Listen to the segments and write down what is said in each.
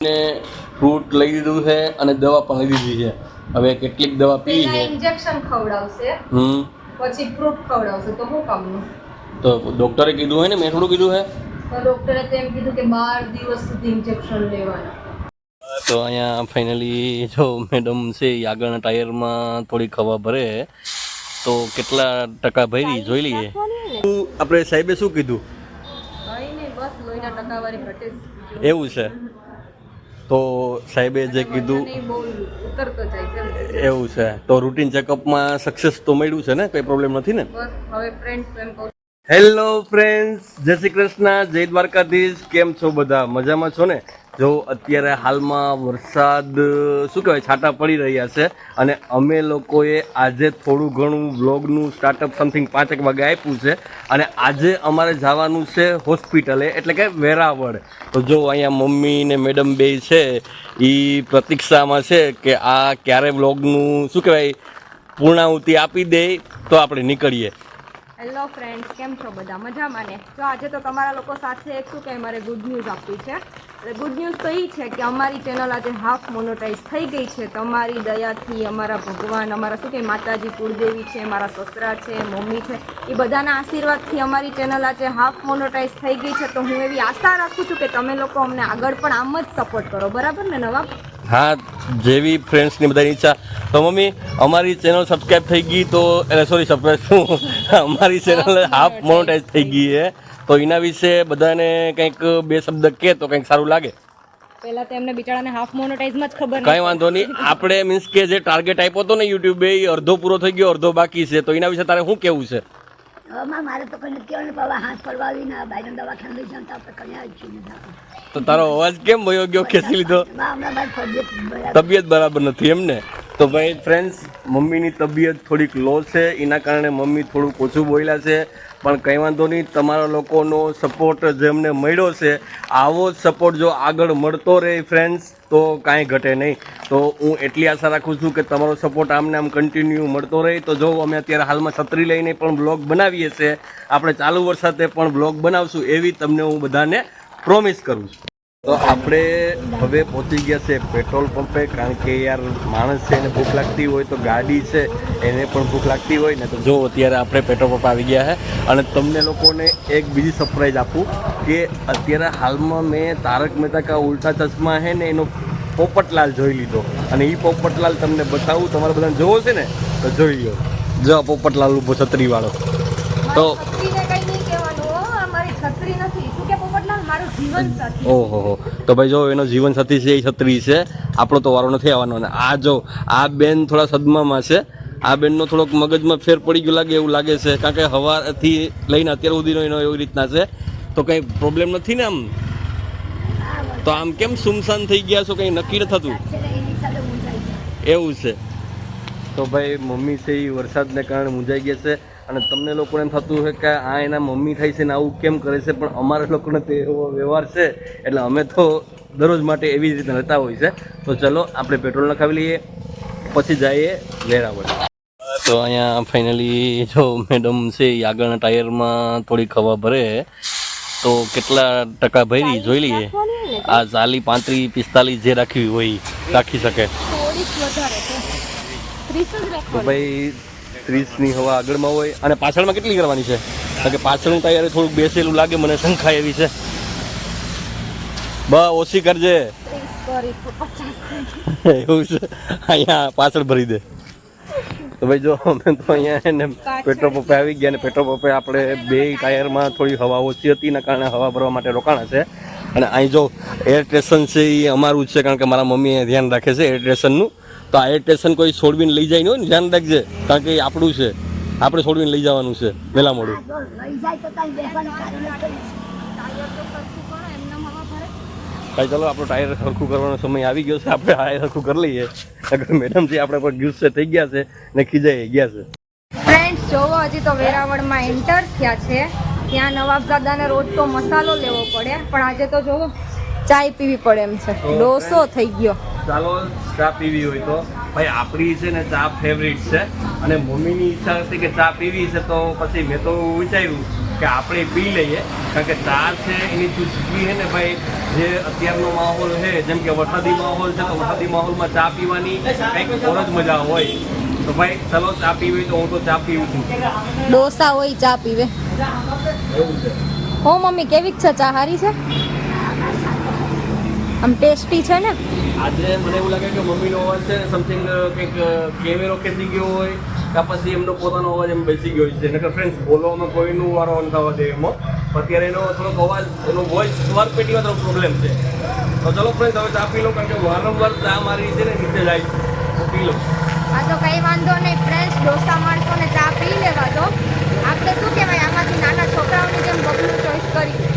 ને ફ્રૂટ લઈ લીધું છે અને દવા પણ લઈ લીધી છે. હવે કેટલીક દવા પી છે. ઇન્જેક્શન ખવડાવશે. હમ. પછી ફ્રૂટ ખવડાવશે. તો હું કામનું તો ડોક્ટરે કીધું હોય ને મેં થોડું કીધું છે તો ડોક્ટરે તો એમ કીધું કે 12 દિવસ સુધી ઇન્જેક્શન લેવાના. તો અહીંયા ફાઇનલી જો મેડમ છે એ આગળના ટાયરમાં થોડી હવા ભરે. તો કેટલા ટકા ભરી જોઈ લઈએ. આપણે સાહેબે શું કીધું? કઈ નહીં બસ લોહીના ટકાવારી ઘટે એવું છે. તો સાહેબે જે કીધું એવું છે. તો રૂટીન ચેકઅપમાં સક્સેસ તો મળ્યું છે ને? કઈ પ્રોબ્લેમ નથી ને? હેલો ફ્રેન્ડ્સ જય શ્રી કૃષ્ણ જય દ્વારકાધીશ. કેમ છો બધા? મજામાં છો ને? જો અત્યારે હાલમાં વરસાદ, શું કહેવાય, છાંટા પડી રહ્યા છે અને અમે લોકોએ આજે થોડું ઘણું વ્લોગનું સ્ટાર્ટઅપ સમથિંગ પાંચેક વાગે આપ્યું છે અને આજે અમારે જવાનું છે હોસ્પિટલે, એટલે કે વેરાવળ. તો જો અહીંયા મમ્મી ને મેડમ બે છે એ પ્રતીક્ષામાં છે કે આ ક્યારે વ્લોગનું, શું કહેવાય, પૂર્ણાહુતિ આપી દે, તો આપણે નીકળીએ. હેલો ફ્રેન્ડ્સ કેમ છો બધા? મજામાં ને? તો આજે તો તમારા લોકો સાથે એક શું કે મારે ગુડ ન્યૂઝ આપવી છે. એટલે ગુડ ન્યૂઝ તો એ છે કે અમારી ચેનલ આજે હાફ મોનોટાઈઝ થઈ ગઈ છે. તમારી દયાથી અમારા ભગવાન અમારા શું કે માતાજી કુળદેવી છે મારા સસરા છે મમ્મી છે એ બધાના આશીર્વાદથી અમારી ચેનલ આજે હાફ મોનોટાઈઝ થઈ ગઈ છે. તો હું એવી આશા રાખું છું કે તમે લોકો અમને આગળ પણ આમ જ સપોર્ટ કરો. બરાબર ને નવાબ? હા જેવી ફ્રેન્ડ્સની બધાની ઈચ્છા. તો મમ્મી અમારી ચેનલ સબસ્ક્રાઈબ થઈ ગઈ તો એટલે સોરી સબસ્ક્રાઈબ અમારી ચેનલ હાફ મોનોટાઈઝ થઈ ગઈ. છે. તો એના વિશે બધાને કંઈક બે શબ્દ કહે તો કંઈક સારું લાગે. પહેલા તો એમને બિચારાને હાફ મોનોટાઈઝમાં જ ખબર કાંઈ વાંધો નહીં. આપણે મીન્સ કે જે ટાર્ગેટ આપ્યો હતો ને યુટ્યુબે એ અડધો પૂરો થઈ ગયો અડધો બાકી છે. તો એના વિશે તારે શું કેવું છે? મારે તો કોઈ નથી કહેવાનું પણ હવે હાથ પડવાવીને બાયના દવાખાને લઈ જાઉં તો આપણે કન્યા જ છીએ તો તારો અવાજ કેમ વયો ગયો ખેંચી લીધો? તબિયત બરાબર નથી એમને તો ભાઈ ફ્રેન્ડ્સ મમ્મીની તબિયત થોડીક લો છે. એના કારણે મમ્મી થોડુંક ઓછું બોલ્યા છે. પણ કંઈ વાંધો નહીં, તમારા લોકોનો સપોર્ટ જેમને મળ્યો છે, આવો જ સપોર્ટ જો આગળ મળતો રહે ફ્રેન્ડ્સ તો કાંઈ ઘટે નહીં. તો હું એટલી આશા રાખું છું કે તમારો સપોર્ટ આમને આમ કન્ટિન્યુ મળતો રહે. તો જો અમે અત્યારે હાલમાં છત્રી લઈને પણ બ્લોગ બનાવીએ છીએ, આપણે ચાલુ વરસાદે પણ બ્લોગ બનાવશું, એવી તમને હું બધાને પ્રોમિસ કરું છું. તો આપણે હવે પહોંચી ગયા છે પેટ્રોલ પંપે, કારણ કે યાર માણસ છે એને ભૂખ લાગતી હોય તો ગાડી છે, એને પણ ભૂખ લાગતી હોય ને તો જો અત્યારે આપણે પેટ્રોલ પંપ આવી ગયા છે અને તમને લોકોને એક બીજી સરપ્રાઈઝ આપું કે અત્યારે હાલમાં મેં તારક મહેતા કા ઉલ્ટા ચશ્મા છે ને એનો પોપટલાલ જોઈ લીધો. અને એ પોપટલાલ તમને બતાવું, તમારે બધાને જોવો છે ને? તો જોઈ લો જો પોપટલાલ ઊભો છત્રીવાળો. તો છત્રીને કઈ નહીં કહેવાનું હો અમારી છત્રી નથી શું કે પોપટલાલ મારું જીવન સાથી ઓહો હો તો ભાઈ જો એનો જીવન સાથી છે એ છત્રી છે. આપણો તો વારો નથી આવવાનો. અને આ જો આ બેન થોડા સદમામાં છે. આ બેનનો થોડોક મગજમાં ફેર પડી ગયો લાગે એવું લાગે છે. કારણ કે હવાથી લઈને અત્યાર સુધીનો એનો એવી રીતના છે. તો કંઈ પ્રોબ્લેમ નથી ને આમ? તો આમ કેમ સુમસાન થઈ ગયા છો? કંઈ નક્કી ન થતું. એવું છે. તો ભાઈ મમ્મી છે એ વરસાદને કારણે મૂંઝાઈ ગયા છે. અને તમને લોકોને એમ થતું હોય કે આ એના મમ્મી થાય છે ને આવું કેમ કરે છે પણ અમારા લોકોને તે એવો વ્યવહાર છે. એટલે અમે તો દરરોજ માટે એવી જ રીતે રહેતા હોય છે. તો ચલો આપણે પેટ્રોલ નખાવી લઈએ પછી જઈએ વેરાવળ. તો અહીંયા ફાઇનલી જો મેડમ છે એ આગળના ટાયરમાં થોડીક હવા ભરે. તો કેટલા ટકા ભરી જોઈ લઈએ. આ ચાલી પાંત્રીસ પિસ્તાલીસ જે રાખવી હોય રાખી શકે. તો ભાઈ ત્રીસની હવા આગળમાં હોય. અને પાછળમાં કેટલી કરવાની છે? કારણ કે પાછળનું ટાયર થોડુંક બેસેલું લાગે મને શંકા એવી છે. બસ ઓછી કરજે. એવું છે? અહીંયા પાછળ ભરી દે. તો ભાઈ જો અમે તો અહીંયા એને પેટ્રોલ પંપે આવી ગયા અને પેટ્રોલ પંપે આપણે બે ટાયરમાં થોડી હવા ઓછી હતી એના કારણે હવા ભરવા માટે રોકાણા છે. અને અહીં જો એર સ્ટેશન છે એ અમારું જ છે કારણ કે મારા મમ્મી ધ્યાન રાખે છે એર સ્ટેશનનું તો આ એર સ્ટેશન કોઈ છોડવીને લઈ જાય નહીં હોય ને ધ્યાન રાખજે કારણ કે એ આપણું છે. આપણે છોડવીને લઈ જવાનું છે વહેલા મોડું. ભાઈ ચાલો આપણો ટાયર સરખું કરવાનો સમય આવી ગયો છે આપણે ટાયર સરખું કરી લઈએ. અગર મેડમજી આપણે પર ગુસ્સે થઈ ગયા છે ને ખીજાઈ ગયા છે. ફ્રેન્ડ્સ જોવો હજી તો વેરાવળમાં એન્ટર થયા છે. ત્યાં નવાબઝાદાને રોજ તો મસાલો લેવો પડે પણ આજે તો જોવો ચાય પીવી પડે એમ છે. ડોસો થઈ ગયો. ચાલો ચા પીવી હોય તો. ભાઈ આપણી છે ને ચા ફેવરિટ છે. અને મમ્મીની ઈચ્છા હતી કે ચા પીવી છે તો પછી મેં તો વિચાર્યું કે આપણે પી લઈએ. કારણ કે ચા છે એની ચૂસકી છે ને ભાઈ જે અત્યારનો માહોલ છે જેમ કે વરસાદી માહોલ છે તો વરસાદી માહોલમાં ચા પીવાની કંઈક ઓર જ મજા હોય. તો ભાઈ ચલો ચા પીવી તો હું તો ચા પીવું છું. ડોસા હોય ચા પીવે. હો મમ્મી કેવી છે? ચા હારી છે? આમ ટેસ્ટી છે ને? આજે મને એવું લાગે કે મમ્મીનો અવાજ છે સમથિંગ કંઈક કેમેરો ખેંચી ગયો હોય, કે પછી એમનો પોતાનો અવાજ એમ બેસી ગયો છે. નકર ફ્રેન્ડ્સ બોલવામાં કોઈનું વારો નથી હોય એમાં અત્યારે એનો થોડોક અવાજ, એનો વોઇસ સ્વર પેટીમાં થોડો પ્રોબ્લેમ છે. તો ચલો ફ્રેન્ડ હવે ચા પી લો, કારણ કે વારંવાર ચા મારી છે ને નીચે જાય. તો પી લો. હા, તો કઈ વાંધો નહીં ફ્રેન્ડ્સ ડોસા માણસોને ચા પી લેવા દો. આપણે શું કહેવાય, આમાંથી નાના છોકરાઓની જેમ બબલું ચોઈસ કરી.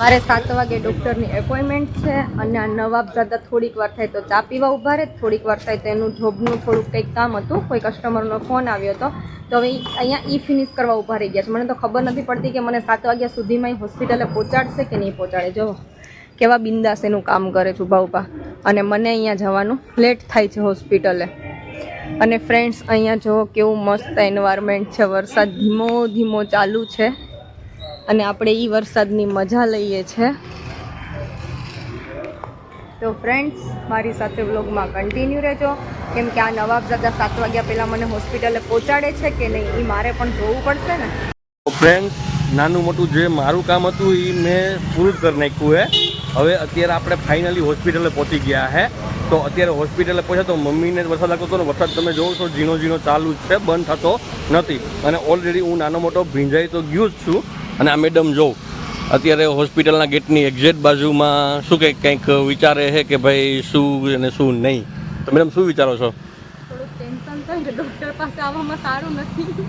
મારે સાત વાગે ડૉક્ટરની એપોઇન્ટમેન્ટ છે અને આ નવાબજાદા થોડીક વાર થાય તો ચા પીવા ઊભા રહે, થોડીક વાર થાય તો એનું જોબનું થોડુંક કંઈક કામ હતું, કોઈ કસ્ટમરનો ફોન આવ્યો હતો. તો હવે અહીંયા ઈ ફિનિશ કરવા ઊભા રહી ગયા છે. મને તો ખબર નથી પડતી કે મને સાત વાગ્યા સુધીમાં ઈ હોસ્પિટલે પહોંચાડશે કે નહીં પહોંચાડે. જો, કેવા બિંદાસ એનું કામ કરે છે ઊભા ઊભા અને મને અહીંયા જવાનું લેટ થાય છે હોસ્પિટલે અને ફ્રેન્ડ્સ અહીંયા જો કેવું મસ્ત એન્વાયરમેન્ટ છે, વરસાદ ધીમો ધીમો ચાલુ છે. અને આપણે એ વરસાદની મજા લઈએ છે. તો ફ્રેન્ડ્સ મારી સાથે વ્લોગમાં કન્ટિન્યુ રહેજો. કેમ કે આ નવાબજાદા સાત વાગ્યા પહેલાં મને હોસ્પિટલે પહોંચાડે છે કે નહીં એ મારે પણ જોવું પડશે ને? ફ્રેન્ડ્સ નાનું મોટું જે મારું કામ હતું એ મેં પૂરું કરી નાખ્યું હે. હવે અત્યારે આપણે ફાઇનલી હોસ્પિટલે પહોંચી ગયા છે તો અત્યારે હોસ્પિટલે પહોંચ્યા તો મમ્મીને વરસાદ લાગતો હતો ને વરસાદ તમે જોવો છો ઝીણો ઝીણો ચાલુ જ છે બંધ થતો નથી. અને ઓલરેડી હું નાનો મોટો ભીંજાઈ તો ગયો જ છું. અને આ મેડમ જોઉં અત્યારે હોસ્પિટલના ગેટની એક્ઝેક્ટ બાજુમાં શું કંઈક કંઈક વિચારે છે કે ભાઈ શું અને શું નહીં? તો મેડમ શું વિચારો છો?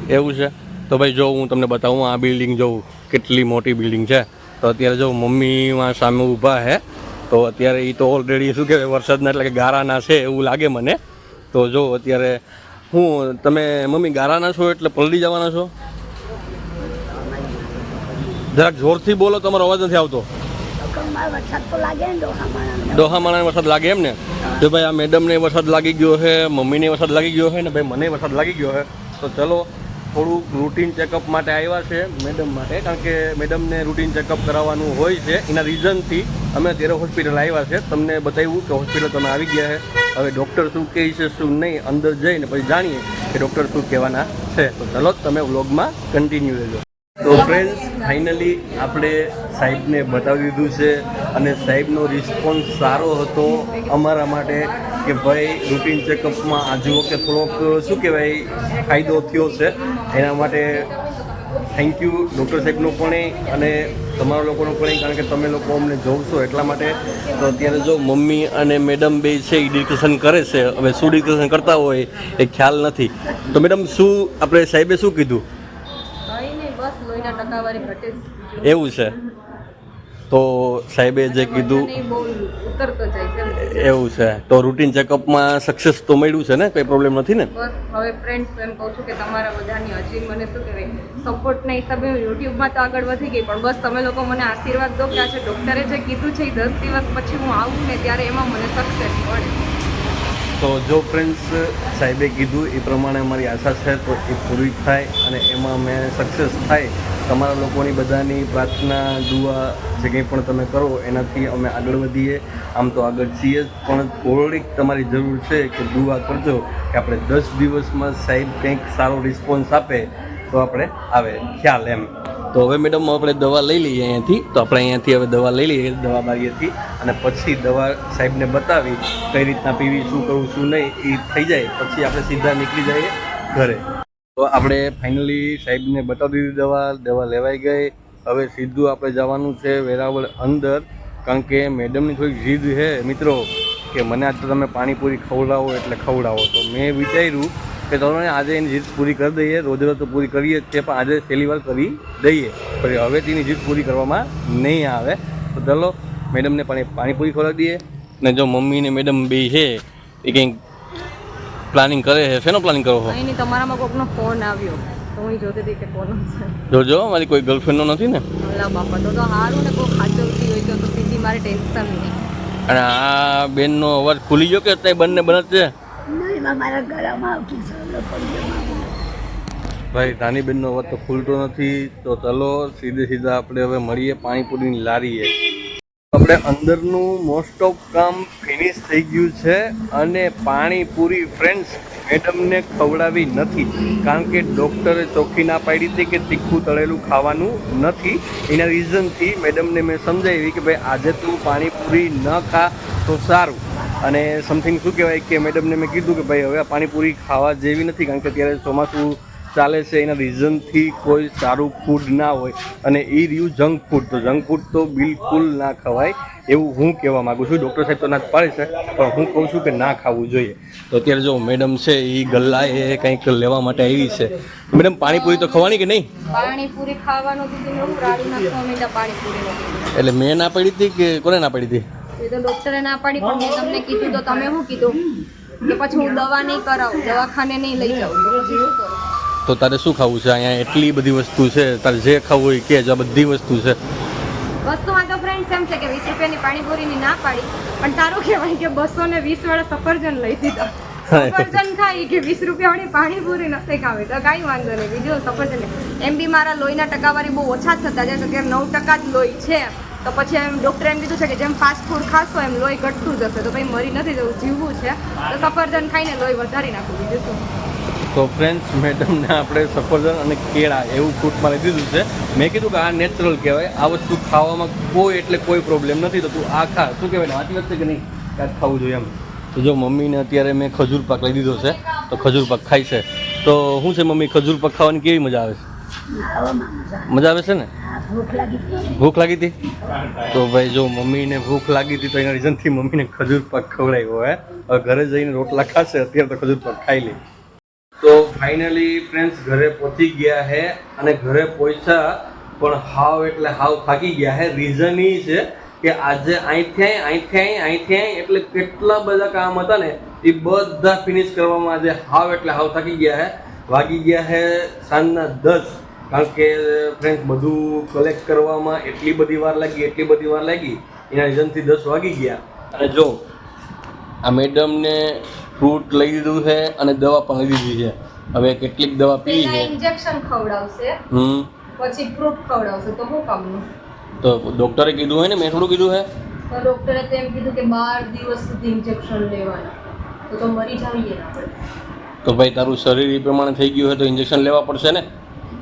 એવું છે? તો ભાઈ જો હું તમને બતાવું આ બિલ્ડિંગ જોઉં કેટલી મોટી બિલ્ડિંગ છે. તો અત્યારે જો મમ્મીમાં સામે ઊભા છે તો અત્યારે એ તો ઓલરેડી શું કહેવાય વરસાદના એટલે કે ગારાના છે એવું લાગે મને. તો જો અત્યારે હું તમે મમ્મી ગારાના છો એટલે પલડી જવાના છો? જરાક જોરથી બોલો તમારો અવાજ નથી આવતો. ડોહામાણાને વરસાદ લાગે એમ ને? જો ભાઈ આ મેડમને વરસાદ લાગી ગયો છે મમ્મીને વરસાદ લાગી ગયો છે ને ભાઈ મને વરસાદ લાગી ગયો છે તો ચલો થોડુંક રૂટીન ચેકઅપ માટે આવ્યા છે મેડમ માટે કારણ કે મેડમને રૂટીન ચેકઅપ કરાવવાનું હોય છે. એના રીઝનથી અમે અત્યારે હોસ્પિટલ આવ્યા છે. તમને બતાવ્યું કે હોસ્પિટલ તમે આવી ગયા છે હવે ડૉક્ટર શું કહે છે શું નહીં અંદર જઈને પછી જાણીએ કે ડૉક્ટર શું કહેવાના છે. તો ચલો તમે વ્લોગમાં કન્ટિન્યુ રહેજો. તો ફ્રેન્ડ્સ ફાઇનલી આપણે સાહેબને બતાવી દીધું છે અને સાહેબનો રિસ્પોન્સ સારો હતો અમારા માટે કે ભાઈ રૂટીન ચેકઅપમાં આજુ કે થોડોક, શું કહેવાય, ફાયદો થયો છે. એના માટે થેન્ક યુ ડૉક્ટર સાહેબનો પણ અને તમારા લોકોનો પણ કારણ કે તમે લોકો અમને જોવશો એટલા માટે. તો અત્યારે જો મમ્મી અને મેડમ બે છે, એ ડિસ્કશન કરે છે. હવે શું ડિસ્કશન કરતા હોય એ ખ્યાલ નથી. તો મેડમ શું આપણે સાહેબે શું કીધું કંઈ નહીં બસ લોહીના ટકાવારી ઘટે એવું છે. તો સાહેબે જે કીધું એવું છે. તો રૂટીન ચેકઅપમાં સક્સેસ તો મળ્યું છે ને? કંઈ પ્રોબ્લેમ નથી ને? બસ હવે ફ્રેન્ડ્સ એમ કહું છું કે તમારા બધાની હજી મને શું કહેવાય? સપોર્ટના હિસાબે યુટ્યુબમાં તો આગળ વધી ગઈ પણ બસ તમે લોકો મને આશીર્વાદ દો કે આજે ડૉક્ટરે જે કીધું છે એ દસ દિવસ પછી હું આવું ને ત્યારે એમાં મને સક્સેસ મળે. તો જો ફ્રેન્ડ્સ સાહેબે કીધું એ પ્રમાણે અમારી આશા છે, તો એ પૂરી થાય અને એમાં અમે સક્સેસ થાય. તમારા લોકોની બધાની પ્રાર્થના, દુઆ જે કંઈ પણ તમે કરો, એનાથી અમે આગળ વધીએ. આમ તો આગળ છીએ પણ થોડીક તમારી જરૂર છે કે દુઆ કરજો કે આપણે દસ દિવસમાં સાહેબ કંઈક સારો રિસ્પોન્સ આપે, તો આપણે આવે. ખ્યાલ એમ. તો હવે મેડમ, આપણે દવા લઈ લઈએ અહીંયાથી. તો આપણે અહીંયાથી હવે દવા લઈ લઈએ, દવા બારીએથી. અને પછી દવા સાહેબને બતાવી કઈ રીતના પીવી, શું કરવું, શું નહીં એ થઈ જાય. પછી આપણે સીધા નીકળી જઈએ ઘરે. તો આપણે ફાઇનલી સાહેબને બતાવી દીધી દવા દવા લેવાઈ ગઈ. હવે સીધું આપણે જવાનું છે વેરાવળ અંદર. કારણ કે મેડમની થોડીક જીદ છે, મિત્રો, કે મને આજ તમે પાણીપુરી ખવડાવો એટલે ખવડાવો. તો મેં વિચાર્યું કે તમે આજે એની જીત પૂરી કરી દઈએ. રોજ રોજ તો પૂરી કરીએ જ છે પણ આજે પહેલી વાર કરી દઈએ. પણ હવે તેની જીત પૂરી કરવામાં નહીં આવે. તો ચલો મેડમને પણ પાણીપુરી ખવડાવી દઈએ. ને જો મમ્મી ને મેડમ બે છે એ કંઈક પ્લાનિંગ કરે છે. શેનો પ્લાનિંગ કરો છો? નહીં તમારામાં કોકનો ફોન આવ્યો. તો હું જોતી હતી કે કોનો છે. જોજો મારી કોઈ ગર્લફ્રેન્ડનો નથી ને? અલા બાપા તો તો સારું ને કોઈ ખાચવતી હોય તો તો સીધી મારે ટેન્શન નહીં. અને આ બેનનો અવાજ ખુલી ગયો કે અત્યારે બંને બને છે? એમાં મારા ગળામાં આવતી. ભાઈ બેનનો અવાજ તો ખુલતો નથી. તો ચલો, સીધે સીધા આપણે હવે મળીએ પાણીપુરીની લારીએ. આપણે અંદરનું મોસ્ટ ઓફ કામ ફિનિશ થઈ ગયું છે અને પાણીપુરી ફ્રેન્ડ્સ મેડમને ખવડાવી નથી. કારણ કે ડૉક્ટરે ચોખ્ખી ના પાડી હતી કે તીખું તળેલું ખાવાનું નથી. એના રીઝનથી મેડમને મેં સમજાવી કે ભાઈ, આજે તું પાણીપુરી ન ખા તો સારું. અને સમથિંગ શું કહેવાય કે મેડમને મેં કીધું કે ભાઈ હવે આ પાણીપુરી ખાવા જેવી નથી કારણ કે અત્યારે ચોમાસું ચાલે છે એના રીઝનથી કોઈ સારું ફૂડ ના હોય. અને એ રહ્યું જંક ફૂડ તો જંક ફૂડ તો બિલકુલ ના ખવાય એવું હું કહેવા માગું છું. ડૉક્ટર સાહેબ તો ના જ પાડે છે પણ હું કહું છું કે ના ખાવું જોઈએ. તો અત્યારે જો મેડમ છે એ ગલ્લા એ કંઈક લેવા માટે આવી છે. મેડમ પાણીપુરી તો ખવાની કે નહીં? પાણીપુરી ખાવાનું એટલે મેં ના પાડી હતી કે કોને ના પાડી હતી? એ તો ડોક્ટરે ના પાડી પણ મેં તમને કીધું તો તમે શું કીધું? કે પછી હું દવા નહીં કરાવું દવાખાને નહીં લઈ જાઉં. તો પછી શું કરું? તો તારે શું ખાવું છે? અહીંયા એટલી બધી વસ્તુ છે. તારે જે ખાવું હોય કે જ આ બધી વસ્તુ છે. વસ્તુમાં તો ફ્રેન્ડ એમ છે કે વીસ રૂપિયાની પાણીપુરીની ના પાડી પણ સારું કહેવાય કે બસો ને વીસ વાળા સફરજન લઈ દીધા સફરજન ખાઈ કે વીસ રૂપિયા વાળી પાણીપુરી નથી ખાવી. તો કાંઈ વાંધો નહીં. બીજું સફરજન. એમ બી મારા લોહીના ટકાવારી બહુ ઓછા જ થતા જાય તો કે નવ ટકા જ લોહી છે. તો પછી એમ ડૉક્ટરે એમ કીધું છે કે જેમ ફાસ્ટ ફૂડ ખાશો એમ લોહી ઘટતું જશે તો ભાઈ મરી નથી જવું, જીવવું છે. તો સફરજન ખાઈને લોહી વધારી નાખવું બીજું તો ફ્રેન્ડ્સ મેડમને આપણે સફરજન અને કેળા એવું ફ્રૂટમાં લઈ દીધું છે. મેં કીધું કે આ નેચરલ કહેવાય. આ વસ્તુ ખાવામાં કોઈ એટલે કોઈ પ્રોબ્લેમ નથી. તો તું આ ખા. શું કહેવાય વાંચી વખતે કે નહીં? કાંઈક ખાવું જોઈએ એમ. તો જો મમ્મીને અત્યારે મેં ખજૂર પાક લઈ દીધો છે. તો ખજૂર પાક ખાય છે. તો શું છે મમ્મી? ખજૂર પાક ખાવાની કેવી મજા આવે છે? મજા આવે છે ને? ભૂખ લાગી હતી? તો ભાઈ જો મમ્મીને ભૂખ લાગી હતી તો એના રીઝનથી મમ્મીને ખજૂર પાક ખવડાવ્યો હોય હવે ઘરે જઈને રોટલા ખાશે, અત્યારે તો ખજૂર પાક ખાઈ લે. તો ફાઇનલી ફ્રેન્ડ્સ ઘરે પહોંચી ગયા હે અને ઘરે પહોંચ્યા, પણ હાવ એટલે હાવ થાકી ગયા હે. રીઝન એ છે કે આજે અહીંથી અહીં અહીંથી અહીં અહીંથી અહીં એટલે કેટલા બધા કામ હતા ને, એ બધા ફિનિશ કરવામાં આજે હાવ એટલે હાવ થાકી ગયા હે. વાગી ગયા હે સાંજના દસ. કારણ કે ફ્રેન્ડ બધું કલેક્ટ કરવામાં એટલી બધી વાર લાગી એટલી બધી વાર લાગી એના રીઝનથી દસ વાગી ગયા. અને જો આ મેડમને ફ્રૂટ લઈ દીધું છે અને દવા પણ લઈ દીધી છે. હવે કેટલીક દવા પી છે. ઇન્જેક્શન ખવડાવશે હમ. પછી ફ્રૂટ ખવડાવશે તો હું કામનું તો ડૉક્ટરે કીધું હોય ને મેં થોડું કીધું છે. તો ડોક્ટરે તો એમ કીધું કે બાર દિવસ સુધી ઇન્જેક્શન લેવાના. તો તો મરી જઈએ આપણે. તો ભાઈ તારું શરીર એ પ્રમાણે થઈ ગયું હોય તો ઇન્જેક્શન લેવા પડશે ને?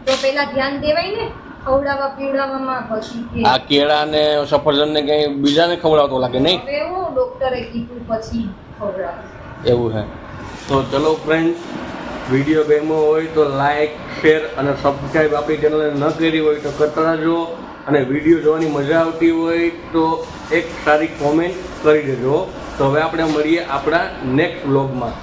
તો પેલા ધ્યાન દેવાય ને ખવડાવવા પીવડાવવામાં પછી કે આ કેળા ને સફરજન ને કંઈ બીજાને ખવડાવતો લાગે નહીં? હવે હું ડોક્ટરે કીધું પછી ખવડાવ. એવું છે તો ચલો ફ્રેન્ડ્સ વીડિયો ગમ્યો હોય તો લાઈક શેર અને સબસ્ક્રાઈબ આપણી ચેનલને ન કરી હોય તો કરતા રહેજો. અને વીડિયો જોવાની મજા આવતી હોય તો એક સારી કોમેન્ટ કરી દેજો. તો હવે આપણે મળીએ આપણા નેક્સ્ટ વ્લોગમાં